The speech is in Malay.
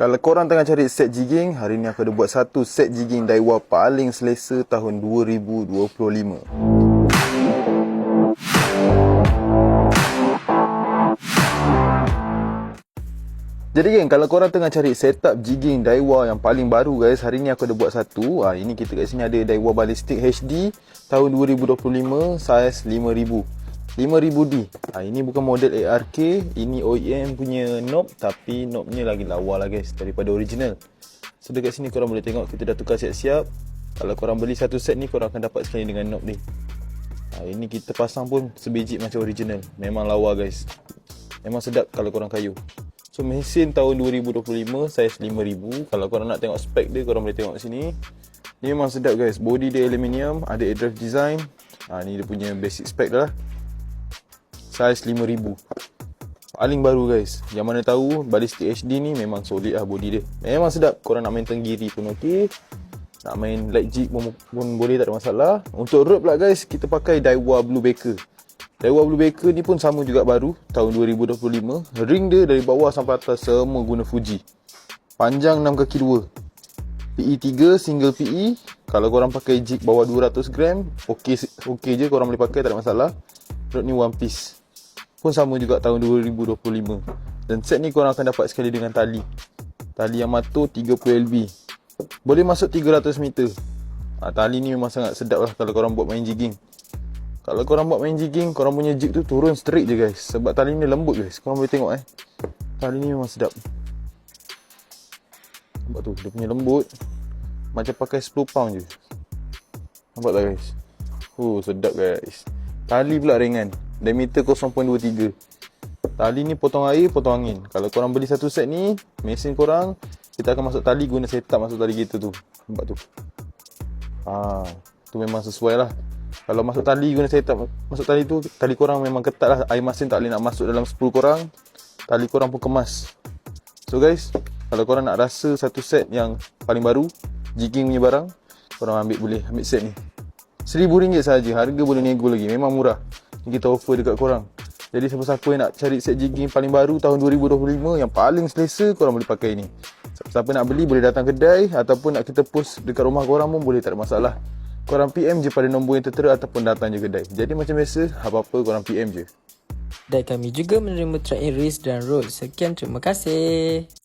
Kalau korang tengah cari set jigging, hari ni aku ada buat satu set jigging Daiwa paling selesa tahun 2025. Jadi geng, kalau korang tengah cari setup jigging Daiwa yang paling baru guys, hari ni aku ada buat satu. Ah ini kita kat sini ada Daiwa Ballistic HD tahun 2025 saiz 5000. 5000D. Ah ini bukan model ARK, ini OEM punya knob tapi knobnya lagi lawa lah guys daripada original. So dekat sini korang boleh tengok kita dah tukar siap-siap. Kalau korang beli satu set ni korang akan dapat sekali dengan knob ni. Ah ini kita pasang pun sebiji macam original. Memang lawa guys. Memang sedap kalau korang kayu. So mesin tahun 2025 saiz 5000 Kalau korang nak tengok spek dia korang boleh tengok sini Ni memang sedap guys Body dia aluminium Ada drive design ha, Ni dia punya basic spek dah lah Saiz 5000 Paling baru guys Yang mana tahu Ballistic HD ni memang solid lah body dia Memang sedap Korang nak main tenggiri pun okey nak main light jig pun, pun boleh tak ada masalah Untuk rope pula guys Kita pakai Daiwa Blue Baker Daiwa Blue Baker ni pun sama juga baru tahun 2025. Ring dia dari bawah sampai atas semua guna Fuji. Panjang 6 kaki 2. PE 3 single PE. Kalau korang pakai jig bawah 200 gram, okey okey je korang boleh pakai tak ada masalah. Rod ni one piece. Pun sama juga tahun 2025. Dan set ni korang akan dapat sekali dengan tali. Tali Yamato 30 LB. Boleh masuk 300 meter. Ha, tali ni memang sangat sedap lah kalau korang buat main jigging. Kalau korang buat main jigging, korang punya jig tu turun straight je guys. Sebab tali ni lembut guys. Korang boleh tengok eh. Tali ni memang sedap. Nampak tu, dia punya lembut. Macam pakai 10 pound je. Nampak tak guys? Oh, sedap guys. Tali pula ringan. Diameter 0.23. Tali ni potong air, potong angin. Kalau korang beli satu set ni, mesin korang, kita akan masuk tali guna setup masuk tali kita tu. Nampak tu. Ah, tu memang sesuai lah. Kalau masuk tali guna setup masuk tali tu, tali korang memang ketat lah. Air masin tak boleh nak masuk dalam 10 korang. Tali korang pun kemas. So guys, kalau korang nak rasa satu set yang paling baru, jigging punya barang, korang ambil boleh ambil set ni. RM1000 saja. Harga boleh nego lagi. Memang murah. Kita offer dekat korang. Jadi siapa-siapa yang nak cari set jigging paling baru tahun 2025 yang paling selesa, korang boleh pakai ni. Siapa-siapa nak beli boleh datang kedai ataupun nak kita post dekat rumah korang pun boleh tak ada masalah. Korang PM je pada nombor yang tertera ataupun datang je kedai. Jadi macam biasa, apa-apa korang PM je. Dan kami juga menerima track and race dan roll. Sekian terima kasih.